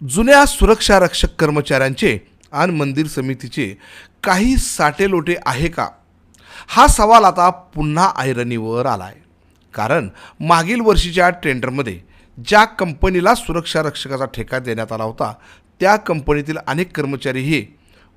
जुन्या सुरक्षा रक्षक कर्मचाऱ्यांचे आणि मंदिर समितीचे काही साटेलोटे आहे का? हा सवाल आता पुन्हा ऐरणीवर आला आहे कारण मागील वर्षीच्या टेंडरमध्ये ज्या कंपनीला सुरक्षा रक्षकाचा ठेका देण्यात आला होता त्या कंपनीतील अनेक कर्मचारी हे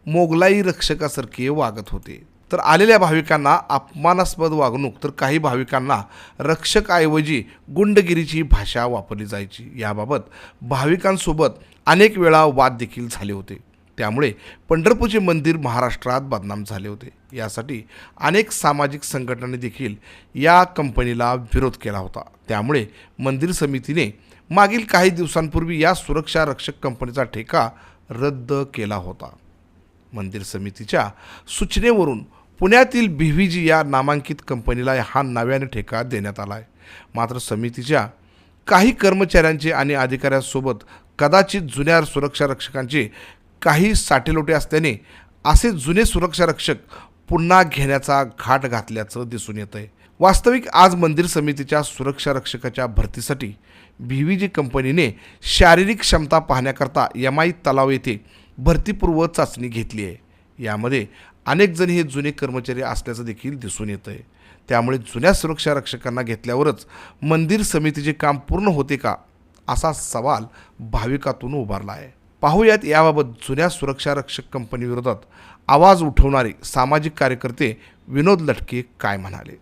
मोगलाई रक्षकासारखे वागत होते. तर आलेल्या भाविकांना अपमानास्पद वागणूक तर काही भाविकांना रक्षकऐवजी गुंडगिरीची भाषा वापरली जायची. याबाबत भाविकांसोबत अनेक वेळा वाद देखील झाले होते. त्यामुळे पंढरपूरचे मंदिर महाराष्ट्रात बदनाम झाले होते. यासाठी अनेक सामाजिक संघटनांनी देखील या कंपनीला विरोध केला होता. त्यामुळे मंदिर समितीने मागील काही दिवसांपूर्वी या सुरक्षा रक्षक कंपनीचा ठेका रद्द केला होता. मंदिर समितीच्या सूचनेवरून पुण्यातील बी व्ही जी या नामांकित कंपनीला हा नव्याने ठेका देण्यात आला आहे मात्र समितीच्या काही कर्मचाऱ्यांचे आणि अधिकाऱ्यांसोबत कदाचित जुन्या सुरक्षा रक्षकांचे काही साटेलोटे असल्याने असे जुने सुरक्षा रक्षक पुन्हा घेण्याचा घाट घातल्याचं दिसून येत आहे वास्तविक आज मंदिर समितीच्या सुरक्षा रक्षकाच्या भरतीसाठी बी व्ही जी कंपनीने शारीरिक क्षमता पाहण्याकरता यमाई तलाव येथे भरतीपूर्व चाचणी घेतली आहे. यामध्ये अनेक जण हे जुने कर्मचारी असल्याचं देखील दिसून येतं आहे त्यामुळे जुन्या सुरक्षा रक्षकांना घेतल्यावरच मंदिर समितीचे काम पूर्ण होते का असा सवाल भाविकातून उभारला आहे. पाहूयात याबाबत जुन्या सुरक्षा रक्षक कंपनीविरोधात आवाज उठवणारे सामाजिक कार्यकर्ते विनोद लटके काय म्हणाले?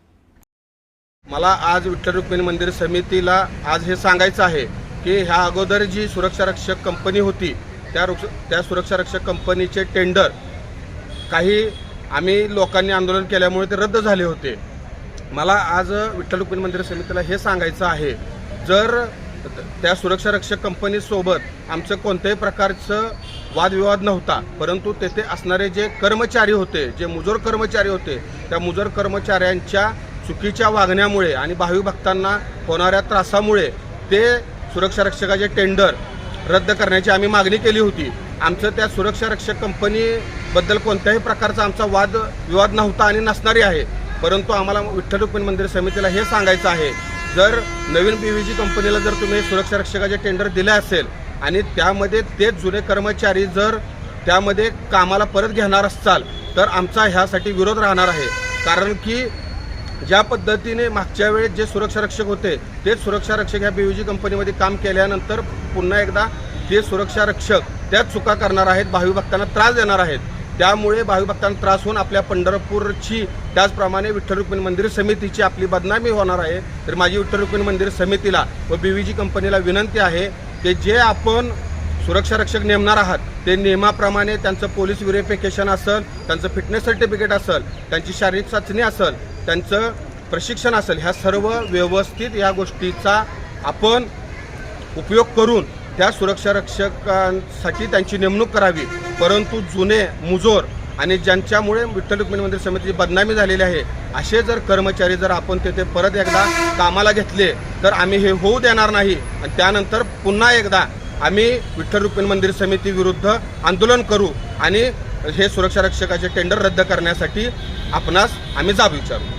मला आज विठ्ठल रुक्मिणी मंदिर समितीला आज हे सांगायचं आहे की ह्या अगोदर जी सुरक्षा रक्षक कंपनी होती त्या रुक्ष त्या सुरक्षा रक्षक कंपनीचे टेंडर काही आम्ही लोकांनी आंदोलन केल्यामुळे ते रद्द झाले होते. मला आज विठ्ठल रुक्मिणी मंदिर समितीला हे सांगायचं आहे जर त्या सुरक्षा रक्षक कंपनीसोबत आमचं कोणत्याही प्रकारचं वादविवाद नव्हता परंतु तेथे असणारे जे कर्मचारी होते जे मुजोर कर्मचारी होते त्या मुजोर कर्मचाऱ्यांच्या चुकीच्या वागण्यामुळे आणि भाविक भक्तांना होणाऱ्या त्रासामुळे ते सुरक्षा रक्षकाचे टेंडर रद्द करण्याची आम्ही मागणी केली होती. आमचं त्या सुरक्षा रक्षक बद्दल कोणत्याही प्रकारचा आमचा वाद विवाद नव्हता आणि नसणारी आहे. परंतु आम्हाला विठ्ठल रुक्मिणी मंदिर समितीला हे सांगायचं आहे जर नवीन पी व्ही जी कंपनीला जर तुम्ही सुरक्षा रक्षकाचे टेंडर दिले असेल आणि त्यामध्ये तेच जुने कर्मचारी जर त्यामध्ये कामाला परत घेणार असाल तर आमचा ह्यासाठी विरोध राहणार आहे. कारण की ज्या पद्धतीने मागच्या वेळेस जे सुरक्षा रक्षक होते तेच सुरक्षा रक्षक ह्या बीव्हीजी कंपनीमध्ये काम केल्यानंतर पुन्हा एकदा ते सुरक्षा रक्षक त्याच चुका करणार आहेत भावी भक्तांना त्रास देणार आहेत. त्यामुळे भाविभक्तांना त्रास होऊन आपल्या पंढरपूरची त्याचप्रमाणे विठ्ठल रुक्मिणी मंदिर समितीची आपली बदनामी होणार आहे. तर माझी विठ्ठल रुक्मिणी मंदिर समितीला व बीव्हीजी कंपनीला विनंती आहे की जे आपण सुरक्षा रक्षक नेमणार आहात ते नियमाप्रमाणे त्यांचं पोलीस व्हेरिफिकेशन असेल त्यांचं फिटनेस सर्टिफिकेट असेल त्यांची शारीरिक चाचणी असेल त्यांचं प्रशिक्षण असेल ह्या सर्व व्यवस्थित या गोष्टीचा आपण उपयोग करून त्या सुरक्षा रक्षकांसाठी त्यांची नेमणूक करावी. परंतु जुने मुजोर आणि ज्यांच्यामुळे विठ्ठल रुक्मिणी मंदिर समितीची बदनामी झालेली आहे असे जर कर्मचारी जर आपण तेथे परत एकदा कामाला घेतले तर आम्ही हे होऊ देणार नाही. आणि त्यानंतर पुन्हा एकदा आम्ही विठ्ठल रुक्मिणी मंदिर समिती विरुद्ध आंदोलन करू आणि हे सुरक्षा रक्षकाचे टेंडर रद्द करण्यासाठी आपणास आम्ही जाब विचारू.